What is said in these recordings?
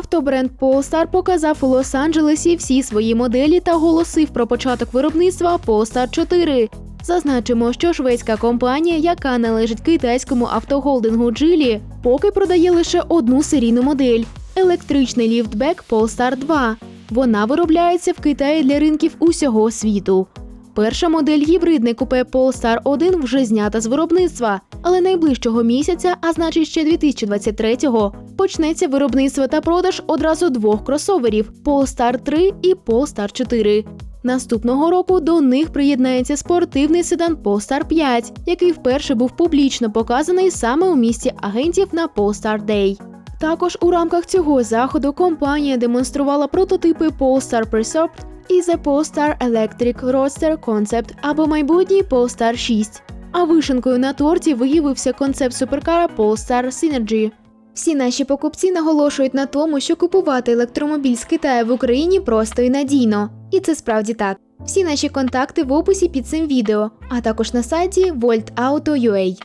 Автобренд Polestar показав у Лос-Анджелесі всі свої моделі та оголосив про початок виробництва Polestar 4. Зазначимо, що шведська компанія, яка належить китайському автоголдингу Geely, поки продає лише одну серійну модель електричний ліфтбек Polestar 2. Вона виробляється в Китаї для ринків усього світу. Перша модель гібридний купе Polestar 1 вже знята з виробництва, але найближчого місяця, а значить ще 2023-го, почнеться виробництво та продаж одразу двох кросоверів Polestar 3 і Polestar 4. Наступного року до них приєднається спортивний седан Polestar 5, який вперше був публічно показаний саме у місті агентів на Polestar Day. Також у рамках цього заходу компанія демонструвала прототипи Polestar Preserved і The Polestar Electric Roadster Concept або майбутній Polestar 6. А вишенкою на торті виявився концепт суперкара Polestar Synergy. Всі наші покупці наголошують на тому, що купувати електромобіль з Китаю в Україні просто і надійно. І це справді так. Всі наші контакти в описі під цим відео, а також на сайті voltauto.ua.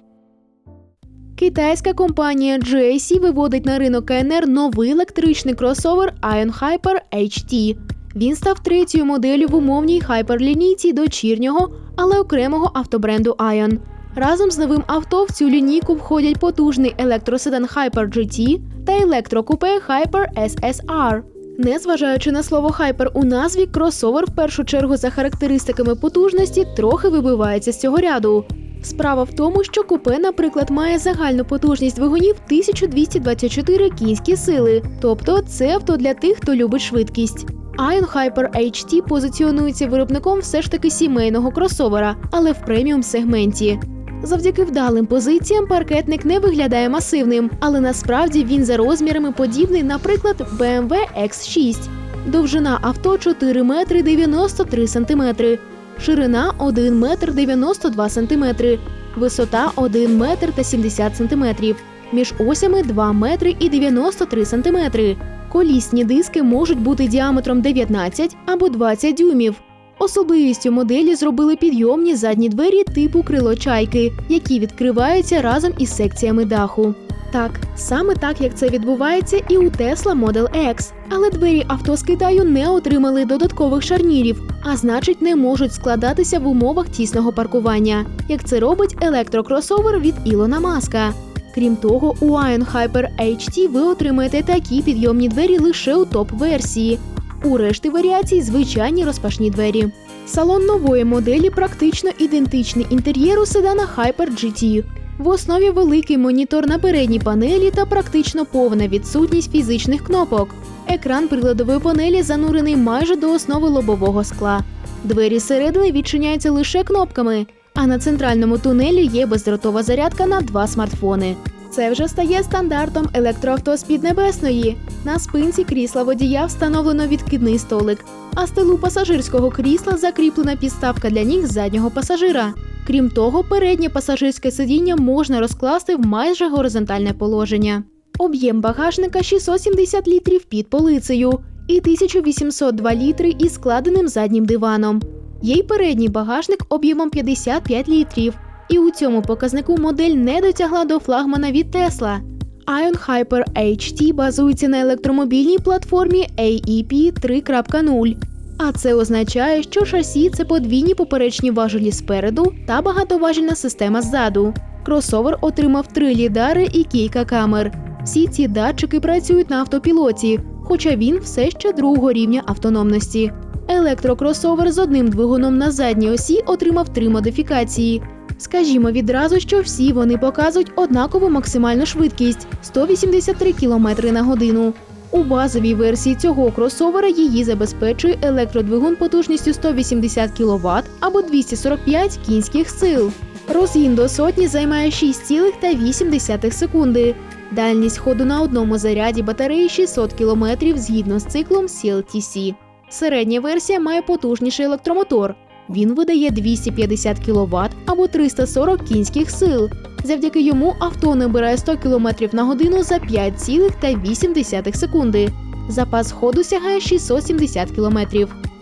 Китайська компанія GAC виводить на ринок КНР новий електричний кросовер Ion Hyper HT. Він став третьою моделлю в умовній хайперлінійці дочірнього, але окремого автобренду Ion. Разом з новим авто в цю лінійку входять потужний електроседан Hyper GT та електрокупе Hyper SSR. Незважаючи на слово Hyper у назві, кросовер в першу чергу за характеристиками потужності трохи вибивається з цього ряду. Справа в тому, що купе, наприклад, має загальну потужність двигунів 1224 кінські сили, тобто це авто для тих, хто любить швидкість. Ion Hyper HT позиціонується виробником все ж таки сімейного кросовера, але в преміум сегменті. Завдяки вдалим позиціям паркетник не виглядає масивним, але насправді він за розмірами подібний, наприклад, BMW X6. Довжина авто 4 метри 93 сантиметри, ширина 1 метр 92 сантиметри, висота 1 метр та 70 сантиметрів, між осями 2 метри і 93 сантиметри. Колісні диски можуть бути діаметром 19 або 20 дюймів. Особливістю моделі зробили підйомні задні двері типу крило чайки, які відкриваються разом із секціями даху. Так, саме так як це відбувається і у Tesla Model X. Але двері авто з Китаю не отримали додаткових шарнірів, а значить, не можуть складатися в умовах тісного паркування, як це робить електрокросовер від Ілона Маска. Крім того, у Ion Hyper HT ви отримаєте такі підйомні двері лише у топ-версії. У решти варіацій звичайні розпашні двері. Салон нової моделі практично ідентичний інтер'єру седана Hyper GT. В основі великий монітор на передній панелі та практично повна відсутність фізичних кнопок. Екран приладової панелі занурений майже до основи лобового скла. Двері зсередини відчиняються лише кнопками, а на центральному тунелі є бездротова зарядка на два смартфони. Це вже стає стандартом електроавто з Піднебесної. На спинці крісла водія встановлено відкидний столик, а з тилу пасажирського крісла закріплена підставка для ніг заднього пасажира. Крім того, переднє пасажирське сидіння можна розкласти в майже горизонтальне положення. Об'єм багажника 670 літрів під полицею і 1802 літри із складеним заднім диваном. Є й передній багажник об'ємом 55 літрів. І у цьому показнику модель не дотягла до флагмана від Tesla. Ion Hyper HT базується на електромобільній платформі AEP 3.0. А це означає, що шасі це подвійні поперечні важелі спереду та багатоважільна система ззаду. Кросовер отримав три лідари і кілька камер. Всі ці датчики працюють на автопілоті, хоча він все ще другого рівня автономності. Електрокросовер з одним двигуном на задній осі отримав три модифікації. Скажімо відразу, що всі вони показують однакову максимальну швидкість 183 км на годину. У базовій версії цього кросовера її забезпечує електродвигун потужністю 180 кВт або 245 кінських сил. Розгін до сотні займає 6,8 секунди. Дальність ходу на одному заряді батареї 600 км згідно з циклом CLTC. Середня версія має потужніший електромотор. Він видає 250 кВт або 340 кінських сил. Завдяки йому авто набирає 100 км на годину за 5,8 секунди. Запас ходу сягає 670 км.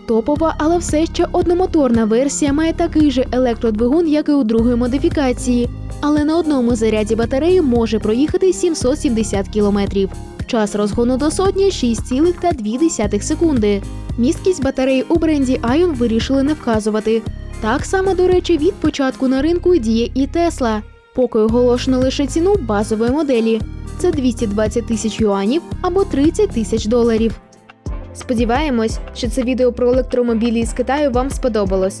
Топова, але все ще одномоторна версія має такий же електродвигун, як і у другої модифікації, але на одному заряді батареї може проїхати 770 км. Час розгону до сотні 6,2 секунди. Місткість батареї у бренді Ion вирішили не вказувати. Так само, до речі, від початку на ринку діє і Tesla. Поки оголошено лише ціну базової моделі. Це 220 тисяч юанів або 30 тисяч доларів. Сподіваємось, що це відео про електромобілі із Китаю вам сподобалось.